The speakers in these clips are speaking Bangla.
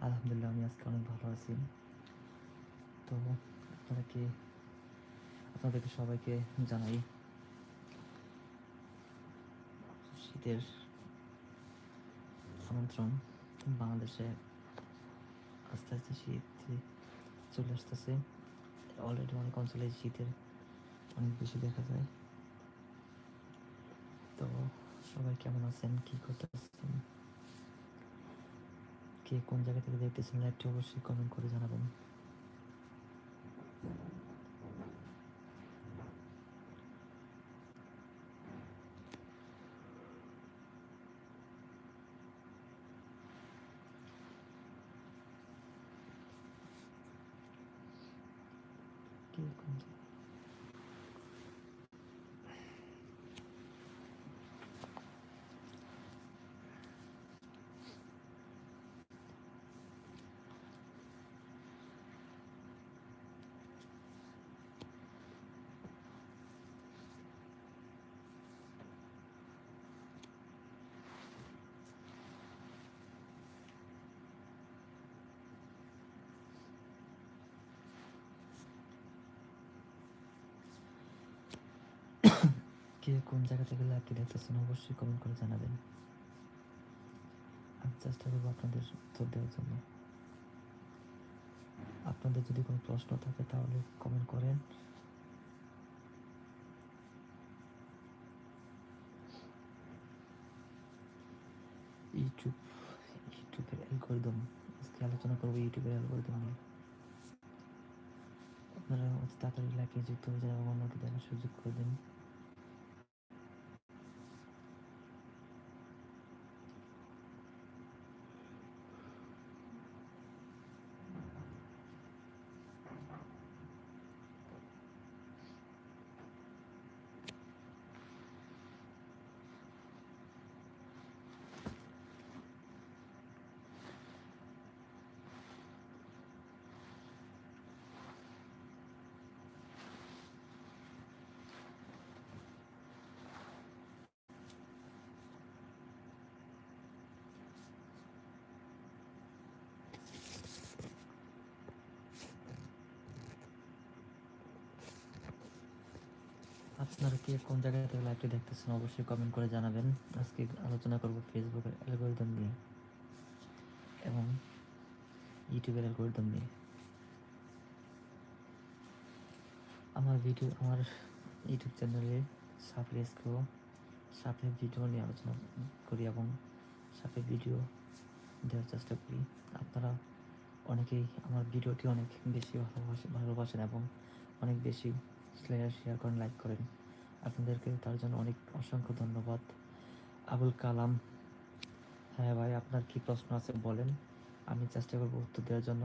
আলহামদুলিল্লাহ আমি আজকে অনেক ভালো আছি। তো আপনাদেরকে আপনাদেরকে সবাইকে জানাই, শীতের আমন্ত্রণ। বাংলাদেশে আস্তে আস্তে শীত চলে আসতেছে। অলরেডি অনেক অঞ্চলে শীতের অনেক বেশি দেখা যায়। তো সবাই কেমন আছেন? কি করতেছেন? কে কোন জায়গা থেকে দেখতেছেন লাইভটি অবশ্যই কমেন্ট করে জানাবেন কে কোন জায়গা- কে কোন জায়গা থেকে লাইভটি দেখতেছেন অবশ্যই কমেন্ট করে জানাবেন। আমি চেষ্টা করব আপনাদের উত্তর দেওয়ার জন্য। আপনাদের যদি কোনো প্রশ্ন থাকে তাহলে কমেন্ট করেন। ইউটিউব ইউটিউবের অ্যালগোরিদম আজকে আলোচনা করব ইউটিউবের অ্যালগোরিদম নিয়ে। আপনারা অতি তাড়াতাড়ি লাইভে যুক্ত হয়ে এবং অন্যকে দেখার সুযোগ করে দিন। আপনারা কে কোন জায়গা থেকে লাইভটি দেখতেছেন অবশ্যই কমেন্ট করে জানাবেন। আজকে আলোচনা করব ফেসবুকের অ্যালগোরিদম নিয়ে এবং ইউটিউবের অ্যালগোরিদম নিয়ে। আমার ভিডিও আমার ইউটিউব চ্যানেলে সাপের স্কো সাপের ভিডিও নিয়ে আলোচনা করি এবং সাপের ভিডিও দেওয়ার চেষ্টা করি। আপনারা অনেকেই আমার ভিডিওটি অনেক বেশি ভালোবাসে ভালোবাসেন এবং অনেক বেশি শেয়ার শেয়ার করেন লাইক করেন। আপনাদেরকে তার জন্য অনেক অসংখ্য ধন্যবাদ। আবুল কালাম হ্যাঁ ভাই, আপনার কি প্রশ্ন আছে বলেন। আমি চেষ্টা করব উত্তর দেওয়ার জন্য।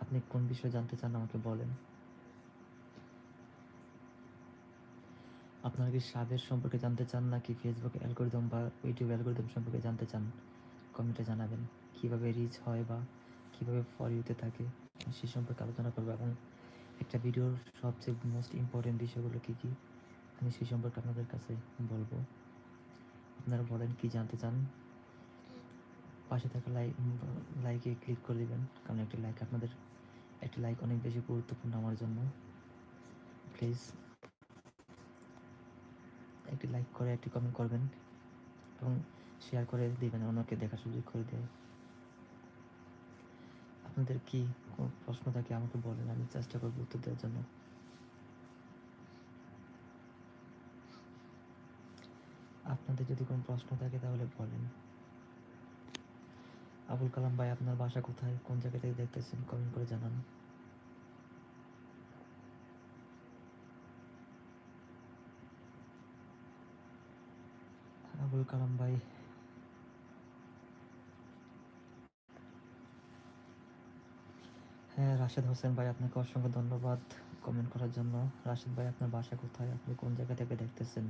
আপনি কোন বিষয়ে জানতে চান আমাকে বলেন। আপনারা কি সাবের সম্পর্কে জানতে চান নাকি ফেসবুক অ্যালগোরিদম বা ইউটিউব অ্যালগোরিদম সম্পর্কে জানতে চান? কমেন্টে জানাবেন। কীভাবে রিচ হয় বা কীভাবে ফর ইউতে থাকে, সে সম্পর্কে আলোচনা করব এবং একটা ভিডিওর সবচেয়ে মোস্ট ইম্পর্টেন্ট বিষয়গুলো কী কী? আমি সেই সম্পর্কে আপনাদের কাছে বলব। আপনারা বলেন কি জানতে চান? পাশে থাকা লাইক লাইকে ক্লিক করে দেবেন, কারণ একটি লাইক আপনাদের, একটি লাইক অনেক বেশি গুরুত্বপূর্ণ আমার জন্য। প্লিজ একটি লাইক করে, একটি কমেন্ট করবেন এবং শেয়ার করে দেবেন, অন্যকে দেখা সুযোগ করে দেয়। আপনাদের কি প্রশ্ন থাকে, আমাকে বলেন, আমি চেষ্টা করব উত্তর দেওয়ার জন্য। আপনাদের যদি কোনো প্রশ্ন থাকে, তাহলে বলেন। আবুল কালাম ভাই, আপনার বাসা কোথায়? কোন জায়গা থেকে দেখতেছেন? কমেন্ট করে জানান। আবুল কালাম ভাই হ্যাঁ রাশেদ হোসেন ভাই আপনাকে অসংখ্য ধন্যবাদ কমেন্ট করার জন্য। রাশেদ ভাই আপনার বাসা কোথায়? আপনি কোন জায়গা থেকে দেখতেছেন?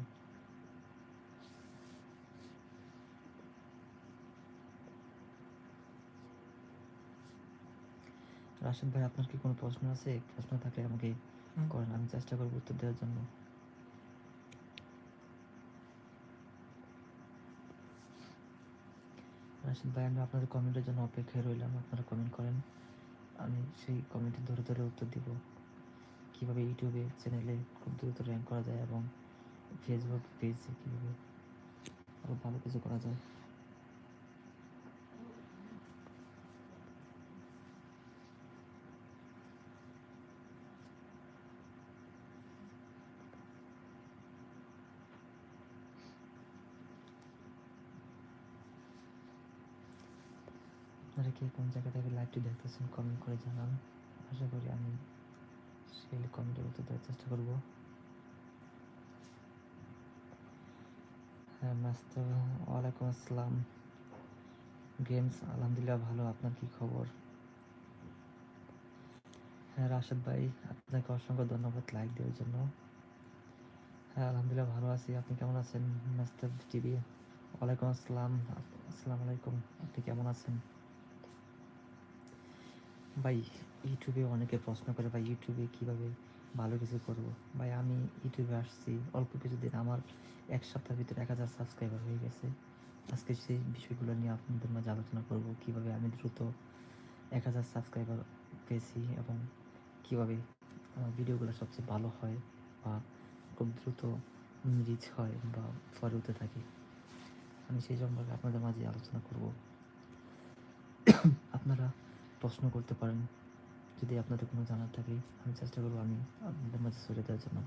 রাশেদ ভাই আপনার কি কোনো প্রশ্ন আছে? প্রশ্ন থাকলে আমাকে করেন আমি চেষ্টা করব উত্তর দেওয়ার জন্য। রাশেদ ভাই আমি আপনাদের কমেন্টের জন্য অপেক্ষায় রইলাম আপনারা কমেন্ট করেন। আমি সেই কমেন্টে ধরে ধরে উত্তর দিব। কীভাবে ইউটিউবে চ্যানেলে খুব দ্রুত র্যাঙ্ক করা যায় এবং ফেসবুক পেজে কীভাবে আরও ভালো কিছু করা যায়। আপনারা কে কোন জায়গা থেকে লাইভটি দেখতেছেন কমেন্ট করে জানান। আশা করি আমি সেই কমেন্টের উত্তর দেওয়ার চেষ্টা করব। হ্যাঁ মাস্টার ওয়ালাইকুম আসসালাম। গেমস আলহামদুলিল্লাহ ভালো, আপনার কি খবর? হ্যাঁ রাশেদ ভাই, আপনাকে অসংখ্য ধন্যবাদ লাইক দেওয়ার জন্য। হ্যাঁ আলহামদুলিল্লাহ ভালো আছি, আপনি কেমন আছেন? মাস্টার টিভি ওয়ালাইকুম আসসালাম আসসালামু আলাইকুম, আপনি কেমন আছেন? ভাই, ইউটিউবে অনেকে প্রশ্ন করে, ভাই, ইউটিউবে কীভাবে ভালো কিছু করব? ভাই, আমি ইউটিউবে আসছি, অল্প কিছুদিন আমার এক সপ্তাহের ভিতরে এক হাজার সাবস্ক্রাইবার হয়ে গেছে। আজকে সেই বিষয়গুলো নিয়ে আপনাদের মাঝে আলোচনা করব, কীভাবে আমি দ্রুত এক হাজার সাবস্ক্রাইবার পেয়েছি এবং কীভাবে আমার ভিডিওগুলো সবচেয়ে ভালো হয় বা খুব দ্রুত রিচ হয় বা ফরে উঠতে থাকে। আমি সেই সম্পর্কে আপনাদের মাঝে আলোচনা করব। আপনারা প্রশ্ন করতে পারেন। যদি আপনাদের কোনো জানার থাকে, আমি চেষ্টা করব আমি আপনাদের মাঝে সরে দেওয়ার জন্য।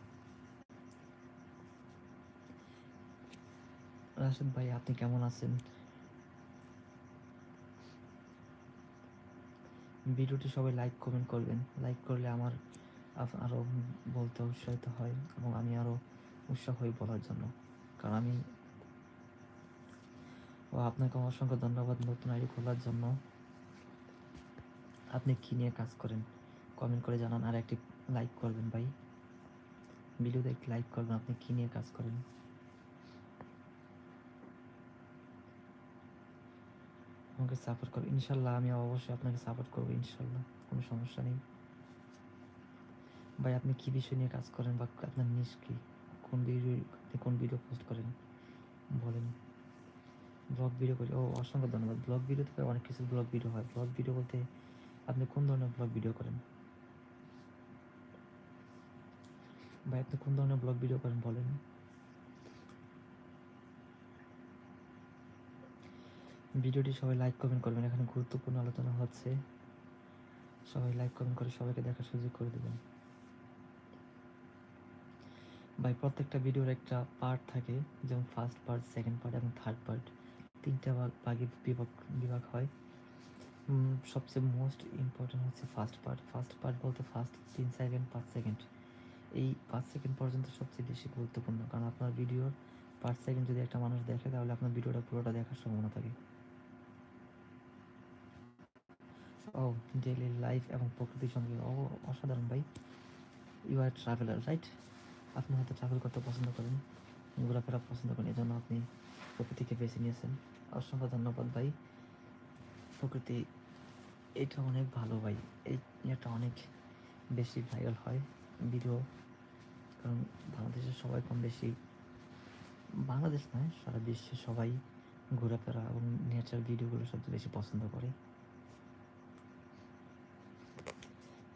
রাশেদ ভাই, আপনি কেমন আছেন? ভিডিওটি সবাই লাইক, কমেন্ট করবেন। লাইক করলে আমার আপ- আরও বলতে উৎসাহিত হয় এবং আমি আরও উৎসাহ হই বলার জন্য। কারণ আমি ও আপনাকে অসংখ্য ধন্যবাদ নতুন আইডি খোলার জন্য। আপনি কি নিয়ে কাজ করেন? কমেন্ট করে জানান আর একটি লাইক করবেন ভাই। ভিডিওতে একটি লাইক করবেন, আপনি কি নিয়ে কাজ করেন? আমাকে সাপোর্ট করবেন। ইনশাল্লাহ, আমি অবশ্যই আপনাকে সাপোর্ট করব, ইনশাল্লাহ। কোনো সমস্যা নেই। ভাই, আপনি কি বিষয় নিয়ে কাজ করেন বা আপনার নিজ কি? কোন ভিডিও কোন ভিডিও পোস্ট করেন? বলেন। ব্লগ ভিডিও করি। ও, অসংখ্য ধন্যবাদ। ব্লগ ভিডিওতে অনেক কিছু ব্লগ ভিডিও হয়। ব্লগ ভিডিও বলতে আপনি কোন ধরনের ব্লগ ভিডিও করেন? ভাই, আপনি কোন ধরনের ব্লগ ভিডিও করেন বলেন? ভিডিওটি সবাই লাইক কমেন্ট করবেন। এখানে গুরুত্বপূর্ণ আলোচনা হচ্ছে। সবাই লাইক কমেন্ট করে সবাইকে দেখার সুযোগ করে দেবেন। ভাই, প্রত্যেকটা ভিডিওর একটা পার্ট থাকে, যেমন ফার্স্ট পার্ট সেকেন্ড পার্ট এবং থার্ড পার্ট তিনটা ভাগ ভাগে বিভাগ বিভাগ হয়। সবচেয়ে মোস্ট ইম্পর্টেন্ট হচ্ছে ফার্স্ট পার্ট ফার্স্ট পার্ট বলতে ফার্স্ট তিন সেকেন্ড পাঁচ সেকেন্ড এই পাঁচ সেকেন্ড পর্যন্ত সবচেয়ে বেশি গুরুত্বপূর্ণ। কারণ আপনার ভিডিওর পাঁচ সেকেন্ড যদি একটা মানুষ দেখে, তাহলে আপনার ভিডিওটা পুরোটা দেখার সম্ভাবনা থাকে। ও ডেইলি লাইফ এবং প্রকৃতির সঙ্গে ও অসাধারণ ভাই। ইউ আর ট্রাভেলার রাইট আপনি হয়তো ট্রাভেল করতে পছন্দ করেন, ঘোরাফেরা পছন্দ করেন, এজন্য আপনি প্রকৃতিকে বেছে নিয়েছেন। অসংখ্য ধন্যবাদ ভাই। প্রকৃতি এটা অনেক ভালো ভাই। এই এটা অনেক বেশি ভাইরাল হয় ভিডিও কারণ বাংলাদেশের সবাই কম বেশি, বাংলাদেশ নয়, সারা বিশ্বে সবাই ঘোরাফেরা এবং নেচার ভিডিওগুলো সবচেয়ে বেশি পছন্দ করে।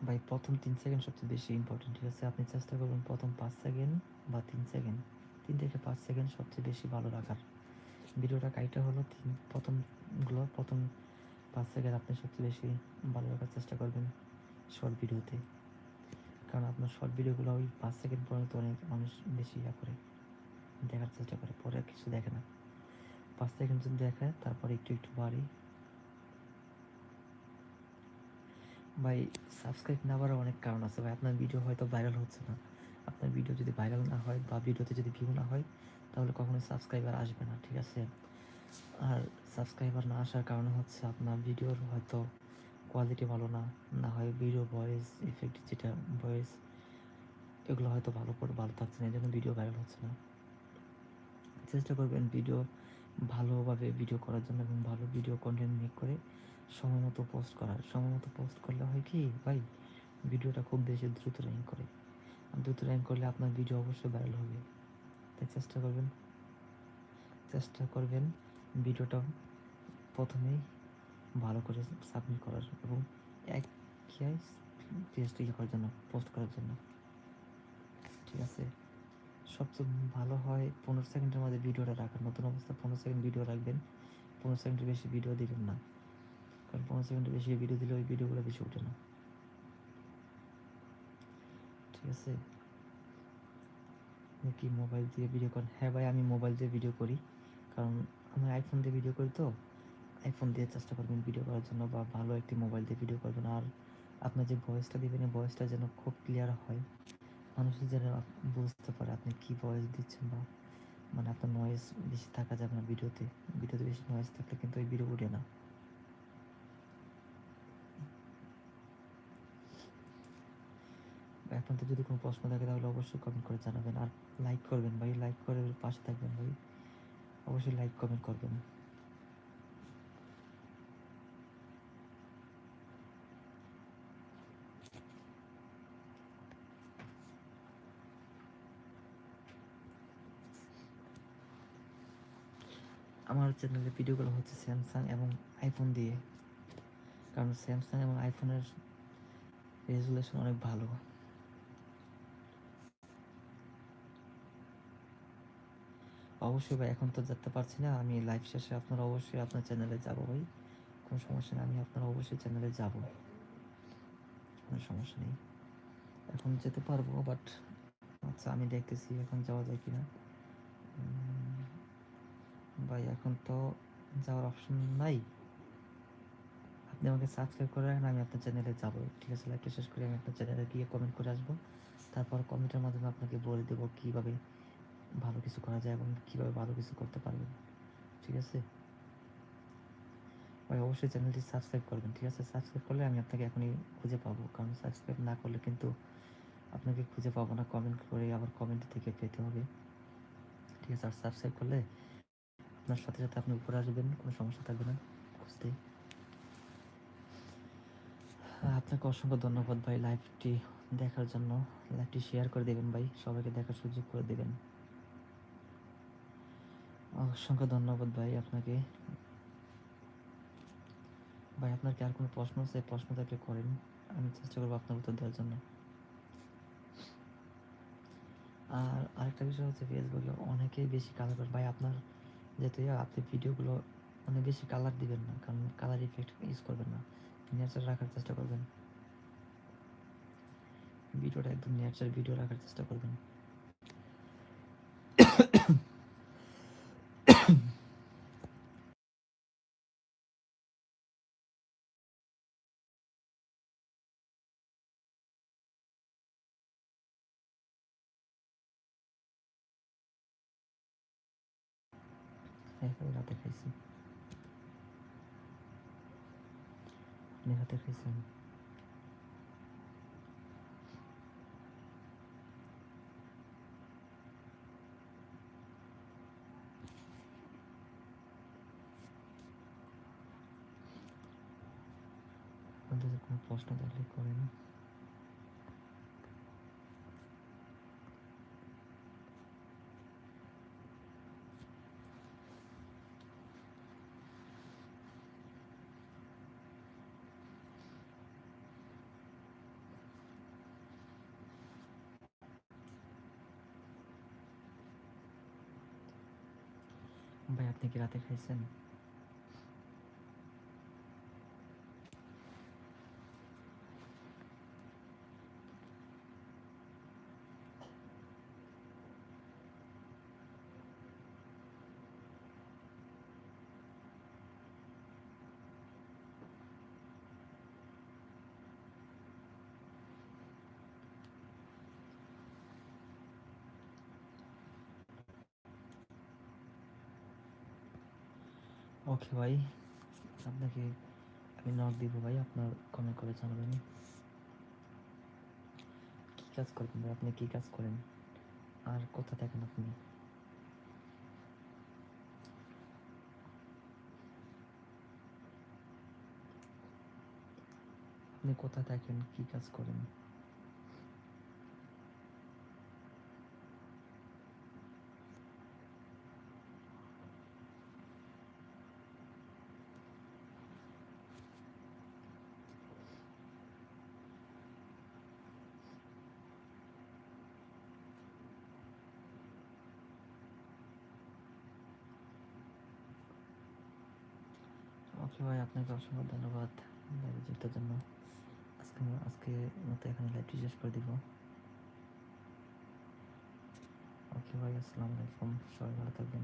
ভাই, প্রথম তিন সেকেন্ড সবচেয়ে বেশি ইম্পর্টেন্ট ঠিক আছে? আপনি চেষ্টা করবেন প্রথম পাঁচ সেকেন্ড বা তিন সেকেন্ড তিন থেকে পাঁচ সেকেন্ড সবচেয়ে বেশি ভালো রাখার। ভিডিওটা কাইটা হলো তিন, প্রথমগুলো, প্রথম পাঁচ সেকেন্ড আপনি সবচেয়ে বেশি ভালো রাখার চেষ্টা করবেন শর্ট ভিডিওতে। কারণ আপনার শর্ট ভিডিওগুলো ওই পাঁচ সেকেন্ড পর্যন্ত অনেক মানুষ বেশি ইয়া করে, দেখার চেষ্টা করে, পরে কিছু দেখে না। পাঁচ সেকেন্ড যদি দেখে, তারপরে একটু একটু বাড়ি। ভাই সাবস্ক্রাইব না বাড়ার অনেক কারণ আছে ভাই, আপনার ভিডিও হয়তো ভাইরাল হচ্ছে না। আপনার ভিডিও যদি ভাইরাল না হয় বা ভিডিওতে যদি ভিউ না হয়, তাহলে কখনোই সাবস্ক্রাইবার আসবে না, ঠিক আছে? আর সাবস্ক্রাইবার না আসার কারণ হচ্ছে আপনার ভিডিওর হয়তো কোয়ালিটি ভালো না। না হয় ভিডিও ভয়েস ইফেক্ট যেটা ভয়েস এগুলো হয়তো ভালো করে ভালো থাকছে না এই জন্য ভিডিও ভাইরাল হচ্ছে না। চেষ্টা করবেন ভিডিও ভালোভাবে ভিডিও করার জন্য এবং ভালো ভিডিও কন্টেন্ট মেক করে সময় মতো পোস্ট করার। সময় মতো পোস্ট করলে হয় কি, ভাই ভিডিওটা খুব বেশি দ্রুত র্যাঙ্ক করে। দ্রুত র্যাঙ্ক করলে আপনার ভিডিও অবশ্যই ভাইরাল হবে। তাই চেষ্টা করবেন। চেষ্টা করবেন ভিডিওটা প্রথমেই ভালো করে সাবমিট করার এবং এক পেজটা ইয়ে করার জন্য পোস্ট করার জন্য। ঠিক আছে? সবচেয়ে ভালো হয় পনেরো সেকেন্ডের মধ্যে ভিডিওটা রাখার নতুন অবস্থা পনেরো সেকেন্ড ভিডিও রাখবেন। পনেরো সেকেন্ডের বেশি ভিডিও দিবেন না। কারণ পনেরো সেকেন্ডের বেশি ভিডিও দিলে ওই ভিডিওগুলো বেশি ওঠে না। ঠিক আছে? কি মোবাইল দিয়ে ভিডিও করেন হ্যাঁ ভাই, আমি মোবাইল দিয়ে ভিডিও করি। কারণ আমি আইফোন দিয়ে ভিডিও করি তো। আইফোন দিয়ে চেষ্টা করবেন ভিডিও করার জন্য বা ভালো একটি মোবাইল দিয়ে ভিডিও করবেন। আর আপনার যে ভয়েসটা দিবেন ভয়েসটা যেন খুব ক্লিয়ার হয়। মানুষের যেন বুঝতে পারে আপনি কি ভয়েস দিচ্ছেন বা মানে আপনার নয়েজ বেশি থাকা যাবে না ভিডিওতে ভিডিওতে বেশি নয়েজ থাকলে কিন্তু ওই ভিডিও উঠে না। আপনাদের যদি কোনো প্রশ্ন থাকে তাহলে অবশ্যই কমেন্ট করে জানাবেন। আর লাইক করবেন ভাই লাইক করে পাশে থাকবেন ভাই। অবশ্যই লাইক কমেন্ট করবেন। আমার চ্যানেলের ভিডিওগুলো হচ্ছে স্যামসাং এবং আইফোন দিয়ে। কারণ স্যামসাং এবং আইফোনের রেজুলেশন অনেক ভালো। অবশ্যই ভাই, এখন তো যেতে পারছি না। আমি লাইভ শেষে আপনারা অবশ্যই আপনার চ্যানেলে যাব ভাই। কোনো সমস্যা নেই, আমি আপনার অবশ্যই চ্যানেলে যাব। কোনো সমস্যা নেই। এখন যেতে পারব বাট আচ্ছা আমি দেখতেছি এখন যাওয়া যায় কিনা। ভাই, এখন তো যাওয়ার অপশন নাই। আপনি আমাকে সাবস্ক্রাইব করে রাখেন, আমি আপনার চ্যানেলে যাব। ঠিক আছে লাইভটা শেষ করে আমি আপনার চ্যানেলে গিয়ে কমেন্ট করে আসব। তারপর কমেন্টের মাধ্যমে আপনাকে বলে দেবো কীভাবে ভালো কিছু করা যায় এবং কীভাবে ভালো কিছু করতে পারবেন, ঠিক আছে? ভাই, অবশ্যই চ্যানেলটি সাবস্ক্রাইব করবেন, ঠিক আছে? সাবস্ক্রাইব করলে আমি আপনাকে এখনই খুঁজে পাবো, কারণ সাবস্ক্রাইব না করলে কিন্তু আপনাকে খুঁজে পাবো না কমেন্ট করে আবার কমেন্ট থেকে পেতে হবে, ঠিক আছে? আর সাবস্ক্রাইব করলে আপনার সাথে সাথে আপনি উপরে আসবেন, কোনো সমস্যা থাকবে না, খুঁজতে। আপনাকে অসংখ্য ধন্যবাদ ভাই লাইভটি দেখার জন্য লাইভটি শেয়ার করে দেবেন ভাই, সবাইকে দেখার সুযোগ করে দেবেন। অসংখ্য ধন্যবাদ ভাই আপনাকে। ভাই, আপনার কি আর কোনো প্রশ্ন আছে? প্রশ্ন থাকলে করেন। আমি চেষ্টা করব আপনার উত্তর দেওয়ার জন্য। আর আরেকটা বিষয় হচ্ছে ফেসবুকে অনেকেই বেশি কালার করে। ভাই, আপনার যেহেতু আপনি ভিডিওগুলো মানে বেশি কালার দিবেন না। কারণ কালার ইফেক্ট ইউজ করবেন না। ন্যাচারাল রাখার চেষ্টা করবেন। ভিডিওটা একদম ন্যাচারাল ভিডিও রাখার চেষ্টা করবেন। হ্যাঁ রাতে খাইছি। আপনি রাতে খাইছেন? আপনাদের কোনো প্রশ্ন থাকলে করেন। ভাই আপনি কি রাতে খাইছেন? ওকে ভাই। আপনাকে আমি নক দিব ভাই, আপনার কমেন্ট করে জানাবেন। কি কাজ করবেন ভাই? আপনি কি কাজ করেন? আর কোথা থাকেন আপনি। আপনি কোথা থাকেন কি কাজ করেন। ওকে ভাই আপনাকে অসংখ্য ধন্যবাদ লাইভে যুক্তের জন্য। আজকে আজকে মতো এখানে লাইভটি শেষ করে দিব। ওকে ভাই, আসসালামু আলাইকুম। সবাই ভালো থাকবেন।